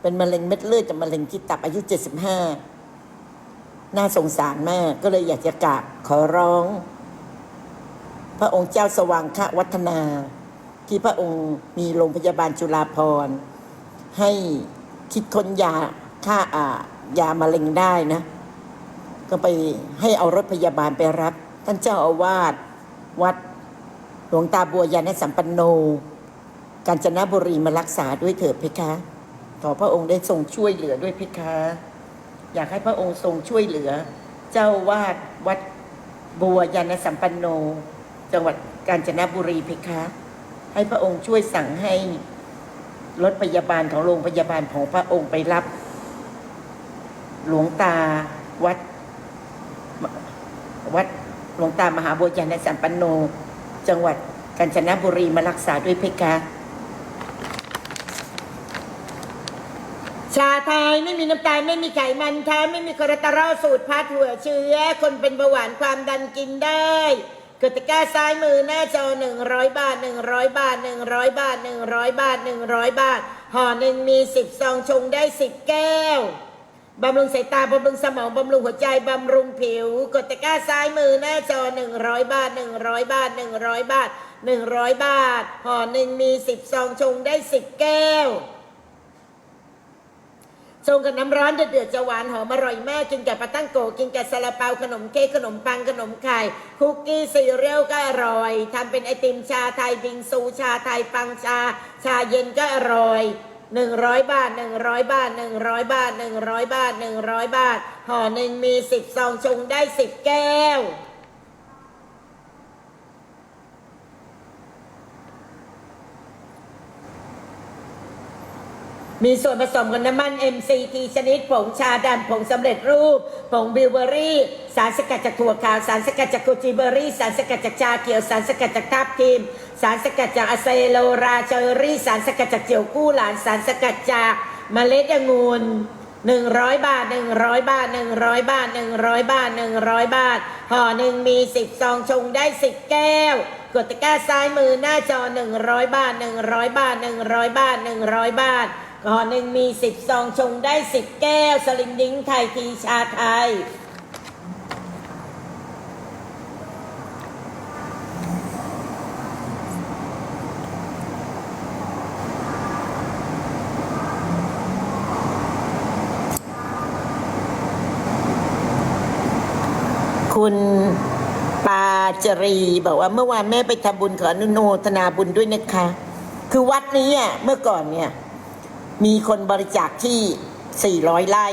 เป็นมะเร็งเม็ดเลือดจากมะเร็งที่ตับอายุ 75 น่าสงสารมากก็เลยอยากจะกราบขอร้อง พระองค์เจ้าสว่างควัฒนา ที่พระองค์มีโรงพยาบาลจุฬาภรณ์ให้คิดค้นยาฆ่าอ่ายามะเร็งได้นะ ก็ไปให้เอารถพยาบาลไปรับ ท่านเจ้าอาวาสวัดหลวงตาบัวยานสัมปันโน กาญจนบุรีมารักษาด้วยเถิดเพคะ ขอพระองค์ได้ทรงช่วยเหลือด้วยเพคะ อยากให้พระองค์ทรงช่วยเหลือ เจ้าวาดวัดบัวยานสัมปันโน จังหวัดกาญจนบุรีเพคะ ให้พระองค์ช่วยสั่งให้รถพยาบาลของโรงพยาบาลของพระองค์ไปรับ หลวงตาวัดวัดหลวงตามหาบัวยานสัมปันโน จังหวัดกาญจนบุรีมารักษาด้วยเพคะ ชาไทยไม่มีน้ำตาลไม่มีไขมันแท้ไม่มีคอเลสเตอรอลสูตรพัดหัวเชื้อ คนเป็นเบาหวานความดันกินได้กดตะกร้าซ้ายมือหน้าจอหนึ่งร้อยบาทหนึ่งร้อยบาทหนึ่งร้อยบาทหนึ่งร้อยบาทหนึ่งร้อยบาท ห่อหนึ่งมีสิบซองชงได้สิบแก้วบำรุงสายตาบำรุงสมองบำรุงหัวใจบำรุงผิว กดตะกร้าซ้ายมือหน้าจอ100บาท100บาท100บาท100บาท ห่อหนึ่งมี10ซองชงได้10แก้ว ชงกับน้ำร้อนเดือดๆจะหวานหอมอร่อยมาก กินกับปลาตั้งโกกินกับซาลาเปาขนมเค้กขนมปังขนมไข่คุกกี้ซีเรียลก็อร่อยทำเป็นไอติมชาไทยบิงซูชาไทยปังชา ชาเย็นก็อร่อยหนึ่งร้อยบาทหนึ่งร้อยบาทหนึ่งร้อยบาทหนึ่งร้อยบาทหนึ่งร้อยบาทห่อหนึ่งมีสิบซองชงได้สิบแก้ว มีส่วนผสมของน้ำมัน MCT ชนิดผงชาดำผงสำเร็จรูป ผงบิวเบอรี่ สารสกัดจากถั่วขาว สารสกัดจากโกจิเบอรี่ สารสกัดจากชาเขียว สารสกัดจากทับทิม สารสกัดจากอะเซโลราเจอรี่ สารสกัดจากเจียวกู้หลาน สารสกัดจากเมล็ดองุ่นหนึ่งร้อยบาทหนึ่งร้อยบาทหนึ่งร้อยบาทหนึ่งร้อยบาทหนึ่งร้อยบาทห่อหนึ่งมีสิบซองชงได้สิบแก้ว กดตะกร้าซ้ายมือหน้าจอหนึ่งร้อยบาทหนึ่งร้อยบาทหนึ่งร้อยบาทหนึ่งร้อยบาท ก่อนหนึ่งมีสิบซองชงได้สิบแก้ว สลิมดิ้งไทยทีชาไทย คุณปาจรีบอกว่าเมื่อวานแม่ไปทำบุญขออนุโมทนาบุญด้วยนะคะ คือวัดนี้อะเมื่อก่อนเนี่ย มีคนบริจาคที่ 400 ไร่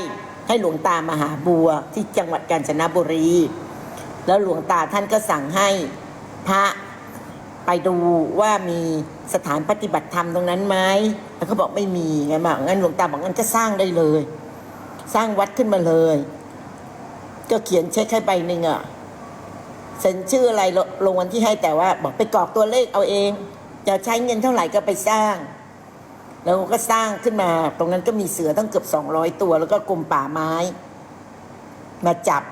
ให้หลวงตามหาบัวที่จังหวัดกาญจนบุรี แล้วหลวงตาท่านก็สั่งให้พระไปดูว่ามีสถานปฏิบัติธรรมตรงนั้นไหมแล้วเขาบอกไม่มีไงบอกงั้นหลวงตาบอกงั้นก็สร้างได้เลย สร้างวัดขึ้นมาเลย ก็เขียนเช็คให้ใบหนึ่งอะเซ็นชื่ออะไรลงวันที่ให้แต่ว่า บอกไปกรอกตัวเลขเอาเอง จะใช้เงินเท่าไหร่ก็ไปสร้าง แล้วก็สร้างขึ้นมา ตรงนั้นก็มีเสือตั้งเกือบสองร้อยตัว แล้วก็กรมป่าไม้ มาจับ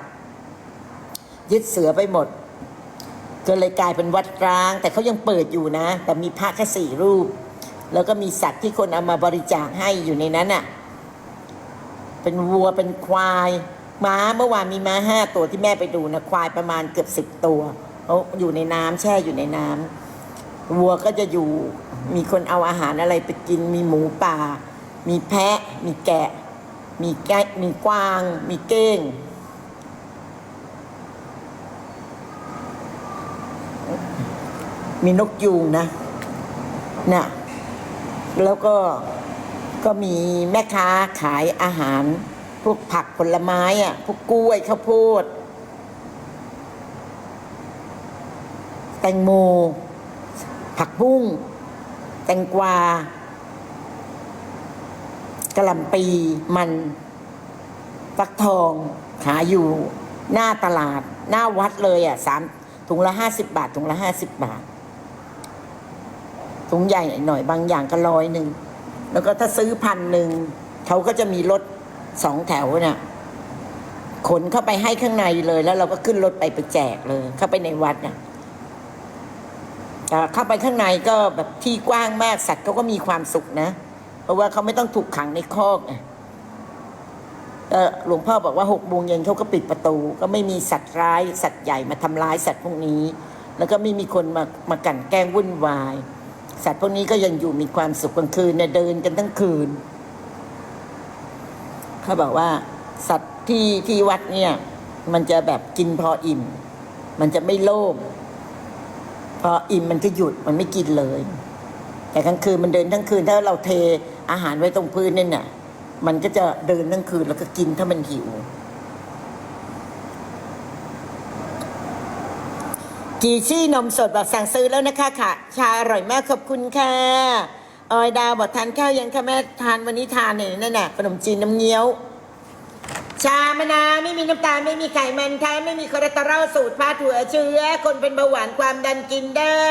ยึดเสือไปหมดก็เลยกลายเป็นวัดร้าง แต่เขายังเปิดอยู่นะ แต่มีพระแค่สี่รูป แล้วก็มีสัตว์ที่คนเอามาบริจาคให้อยู่ในนั้นอะ เป็นวัวเป็นควายม้าเมื่อวานมีม้าห้าตัวที่แม่ไปดูนะควายประมาณเกือบสิบตัวเขาอยู่ในน้ำแช่อยู่ในน้ำ วัวก็จะอยู่ มีคนเอาอาหารอะไรไปกิน มีหมูป่า มีแพะ มีแกะ มีแกะมีกวาง มีเก้ง มีนกยูงนะน่ะแล้วก็ก็มีแม่ค้าขายอาหาร พวกผักผลไม้อะ พวกกล้วยข้าวโพดแตงโม ผักบุ้งแตงกวากระหล่ำปีมันฟักทองขายอยู่หน้าตลาด หน้าวัดเลยอะสามถุงละห้าสิบบาทถุงละห้าสิบบาท ถุงใหญ่หน่อยบางอย่างก็ร้อยหนึ่ง แล้วก็ถ้าซื้อพันหนึ่งเขาก็จะมีรถสองแถวน่ะขนเข้าไปให้ข้างในเลย แล้วเราก็ขึ้นรถไปไปแจกเลย เข้าไปในวัดน่ะ เข้าไปข้างในก็แบบที่กว้างมากสัตว์เขาก็มีความสุขนะ เพราะว่าเขาไม่ต้องถูกขังในคอกหลวงพ่อบอกว่าหกโมงเย็นเขาก็ปิดประตู ก็ไม่มีสัตว์ร้าย สัตว์ใหญ่มาทำร้ายสัตว์พวกนี้ แล้วก็ไม่มีคนมามากันแกล้งวุ่นวาย สัตว์พวกนี้ก็ยังอยู่มีความสุขกลางคืนเนี่ยเดินกันทั้งคืนเขาบอกว่า สัตว์ที่ที่วัดเนี่ย มันจะแบบกินพออิ่ม มันจะไม่โลภ ออิ่มมันก็หยุดมันไม่กินเลย แต่กลางคืนมันเดินทั้งคืนถ้าเราเทอาหารไว้ตรงพื้นเนี่ยน่ะ มันก็จะเดินทั้งคืนแล้วก็กินถ้ามันหิว กีชี่นมสดแบบสั่งซื้อแล้วนะคะค่ะ ชาอร่อยมากขอบคุณค่ะออยดาวบอกทานข้าวยังค่ะแม่ทานวันนี้ทานเนี่ยนั่นน่ะขนมจีนน้ำเงี้ยว ชามะนาวไม่มีน้ำตาลไม่มีไขมันค่ะไม่มีคอเลสเตอรอลสูตรพาถั่วเชื้อ คนเป็นเบาหวานความดันกินได้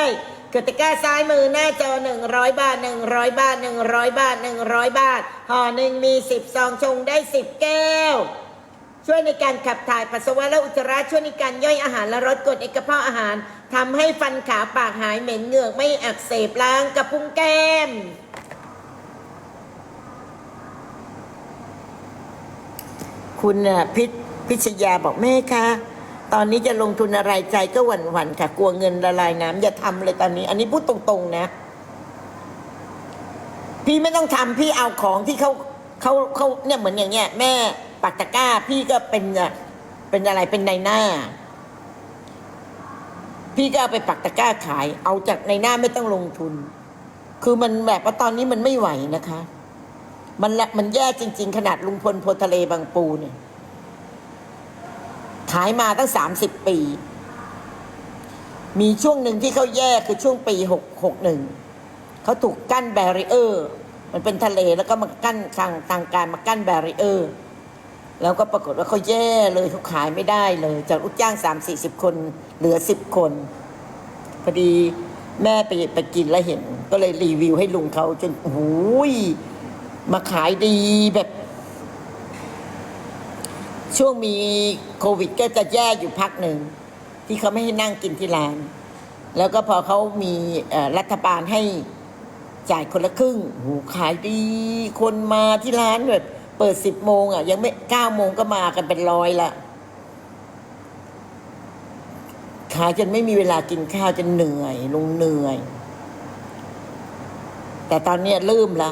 กติกาซ้ายมือหน้าจอ 100 บาท 100 บาท 100 บาท 100 บาทห่อหนึ่งมี 10 ซองชงได้ 10 แก้ว ช่วยในการขับถ่ายปัสสาวะและอุจจาระช่วยในการย่อยอาหารและลดกรดในกระเพาะอาหารทำให้ฟันขาปากหายเหม็นเหงือกไม่อักเสบล้างกระพุ้งแก้ม คุณน่ะพิพิชยาบอกแม่คะตอนนี้จะลงทุนอะไรใจก็หวั่นหวั่นๆค่ะ กลัวเงินละลายน้ำอย่าทำเลยตอนนี้ อันนี้พูดตรงๆนะ พี่ไม่ต้องทำพี่เอาของที่เขาเขาเขาเนี่ยเหมือนอย่างเงี้ย แม่ปักตะก้า พี่ก็เป็นอะเป็นอะไรเป็นในหน้า พี่ก็เอาไปปักตะก้าขาย เอาจากในหน้าไม่ต้องลงทุน คือมันแบบว่าตอนนี้มันไม่ไหวนะคะ มันละมันแย่จริง ๆ ขนาดลุงพลโพทะเลบางปูเนี่ย ขายมาตั้งสามสิบปี มีช่วงหนึ่งที่เขาแย่คือช่วงปีหกหกหนึ่งเขาถูกกั้นแบรีเออร์มันเป็นทะเลแล้วก็มากั้นทางทางการมากั้นแบรีเออร์แล้วก็ปรากฏว่าเขาแย่เลยเขาขายไม่ได้เลย จากลูกจ้างสามสี่สิบคนเหลือสิบคนพอดีแม่ไปไปกินแล้วเห็น ก็เลยรีวิวให้ลุงเขาจนโอ้ย มาขายดีแบบ ช่วงมีโควิดก็จะแย่อยู่พักหนึ่ง ที่เขาไม่ให้นั่งกินที่ร้าน แล้วก็พอเขามีรัฐบาลให้จ่ายคนละครึ่งโหขายดี คนมาที่ร้านแบบเปิดสิบโมงอะ ยังไม่เก้าโมงก็มากันเป็นร้อยละขายจนไม่มีเวลากินข้าวจนเหนื่อย ลงเหนื่อย แต่ตอนนี้เริ่มละ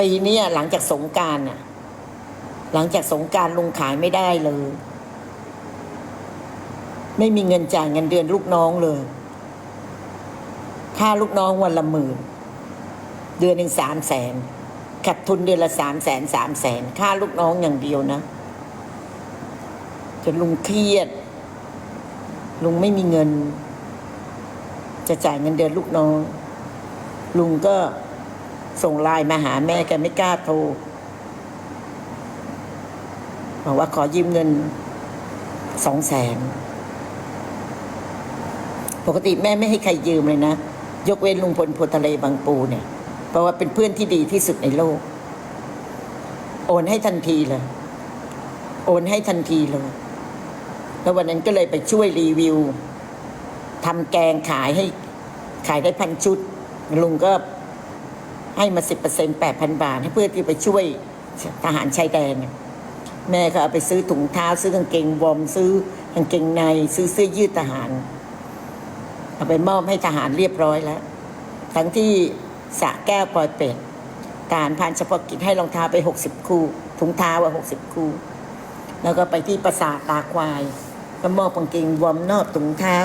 ปีนี้หลังจากสงการน่ะ หลังจากสงการลงขายไม่ได้เลย ไม่มีเงินจ่ายเงินเดือนลูกน้องเลย ค่าลูกน้องวันละหมื่น เดือนหนึ่งสามแสนขาดทุนเดือนละสามแสนสามแสนค่าลูกน้องอย่างเดียวนะจนลุงเครียด ลุงไม่มีเงิน จะจ่ายเงินเดือนลูกน้อง ลุงก็ ส่งไลน์มาหาแม่แกไม่กล้าโทรบอกว่าขอยืมเงินสองแสนปกติแม่ไม่ให้ใครยืมเลยนะ ยกเว้นลุงพลโพทะเลบางปูเนี่ย เพราะว่าเป็นเพื่อนที่ดีที่สุดในโลก โอนให้ทันทีเลย โอนให้ทันทีเลยแล้ววันนั้นก็เลยไปช่วยรีวิวทำแกงขายให้ขายได้พันชุด ลุงก็ ให้มาสิบเปอร์เซ็นแปดพันบาท ให้เพื่อที่ไปช่วยทหารชายแดนแม่ก็เอาไปซื้อถุงเท้าซื้อกางเกงวอมซื้อกางเกงในซื้อเสื้อยืดทหาร เอาไปมอบให้ทหารเรียบร้อยแล้ว ทั้งที่สะแก้วปอยเป็ดทหารพานเฉพาะกิจให้รองเท้าไปหกสิบคู่ ถุงเท้าว่าหกสิบคู่ แล้วก็ไปที่ปราสาทตาควายก็มอบกางเกงวอมนอบถุงเท้า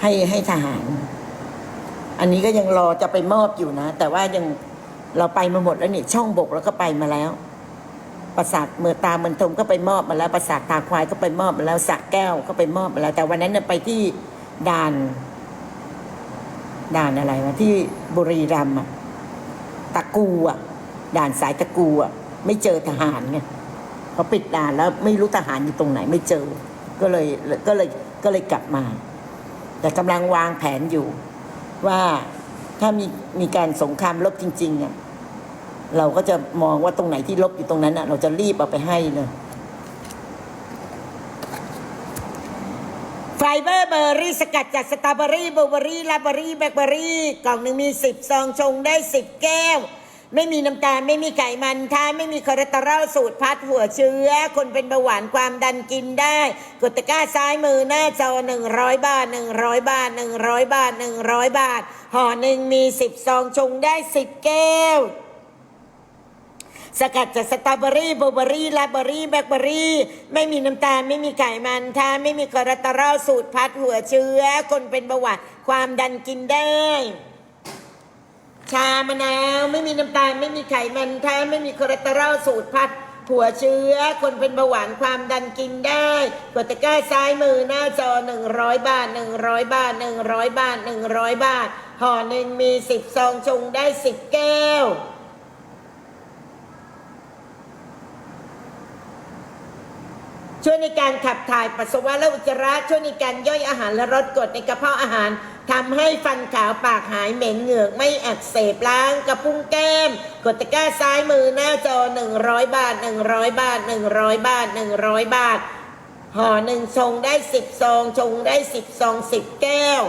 ให้ให้ทหาร อันนี้ก็ยังรอจะไปมอบอยู่นะ แต่ว่ายังเราไปมาหมดแล้วนี่ช่องบกแล้วก็ไปมาแล้ว ปราสาทเมือตาเมือนทมก็ไปมอบมาแล้ว ปราสาทตาควายก็ไปมอบมาแล้วสักแก้วก็ไปมอบมาแล้ว แต่วันนั้นไปที่ด่าน ด่านอะไรวะที่บุรีรัมย์ตะกูอะ ด่านสายตะกูอะ ไม่เจอทหารไงเขาปิดด่านแล้วไม่รู้ทหารอยู่ตรงไหนไม่เจอ ก็เลยก็เลยก็เลยกลับมา แต่กำลังวางแผนอยู่ ว่าถ้ามีมีการสงครามลบจริงๆเนี่ยเราก็จะมองว่าตรงไหนที่ลบอยู่ตรงนั้นอะ เราจะรีบเอาไปให้เลยไฟเบอร์เบอร์รี่สกัดจากสตรอเบอรี่บลูเบอรี่ลาเบอรี่แบล็คเบอรี่ กล่องหนึ่งมีสิบซองชงได้สิบแก้ว ไม่มีน้ำตาลไม่มีไขมันถ้าไม่มีคอเลสเตอรอลสูตรพัดหัวเชื้อ คนเป็นเบาหวานความดันกินได้ กดตะกร้าซ้ายมือหน้าจอ100 บาท 100 บาท 100 บาท 100 บาท ห่อหนึ่งมี 10 ซองชงได้ 10 แก้ว สกัดจากสตรอเบอรี่บลูเบอรี่ลาเบอรี่แบล็คเบอรี่ ไม่มีน้ำตาลไม่มีไขมันถ้าไม่มีคอเลสเตอรอลสูตรพัดหัวเชื้อ คนเป็นเบาหวานความดันกินได้ ชามะนาวไม่มีน้ำตาล ไม่มีไขมันแท้ไม่มีคอเลสเตอรอลสูตรพัดผัวเชื้อ คนเป็นเบาหวานความดันกินได้กดตะกร้าซ้ายมือหน้าจอ 100 บาท 100 บาท 100 บาท 100 บาท ห่อหนึ่งมี 10 ซองชงได้ 10 แก้ว ช่วยในการขับถ่ายปัสสาวะและอุจจาระ ช่วยในการย่อยอาหารและลดกรดในกระเพาะอาหารทำให้ฟันขาวปากหายเหม็นเหงือกไม่อักเสบล้างกระพุ้งแก้ม กดตะกร้าซ้ายมือหน้าจอ 100 บาท 100 บาท 100 บาท 100 บาทห่อหนึ่งชงได้ 10ซองชงได้ 10ซอง10 แก้ว